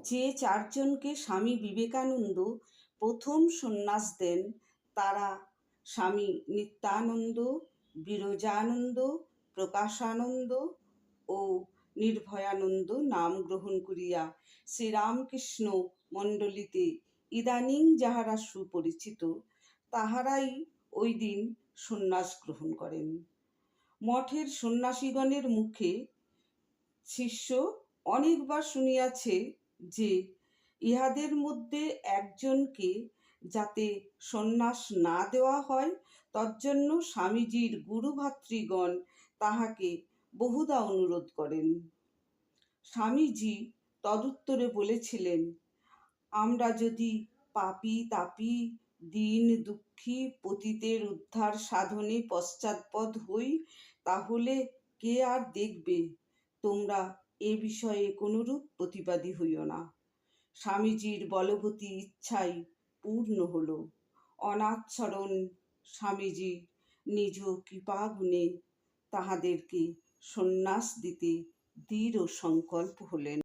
যে চারজনকে স্বামী বিবেকানন্দ প্রথম সন্ন্যাস দেন, তারা স্বামী নিত্যানন্দ, বিরজানন্দ, প্রকাশানন্দ ও নির্ভয়ানন্দ নাম গ্রহণ করিয়া শ্রীরামকৃষ্ণ মণ্ডলীতে ইদানীং যাহারা সুপরিচিত, তাহারাই ওই দিন সন্ন্যাস গ্রহণ করেন। মঠের সন্ন্যাসীগণের মুখে শিষ্য অনেকবার শুনিয়াছে যে ইহাদের মধ্যে একজনকে যাতে সন্ন্যাস না দেওয়া হয়, তজ্জন্য স্বামীজির গুরুভাতৃগণ তাহাকে বহুদা অনুরোধ করেন। স্বামীজি তদুত্তরে বলেছিলেন, আমরা যদি পাপি তাপী, দীন দুঃখী পতিতের উদ্ধার সাধনে পশ্চাৎপদ হই, তাহলে কে আর দেখবে? তোমরা এ বিষয়ে কোনরূপ প্রতিবাদী হইও না। স্বামীজির বলবতী ইচ্ছাই পূর্ণ হল। অনাচ্ছরণ স্বামীজি নিজ কৃপাগুণে তাহাদেরকে সন্ন্যাস দিতে দৃঢ় সংকল্প হলেন।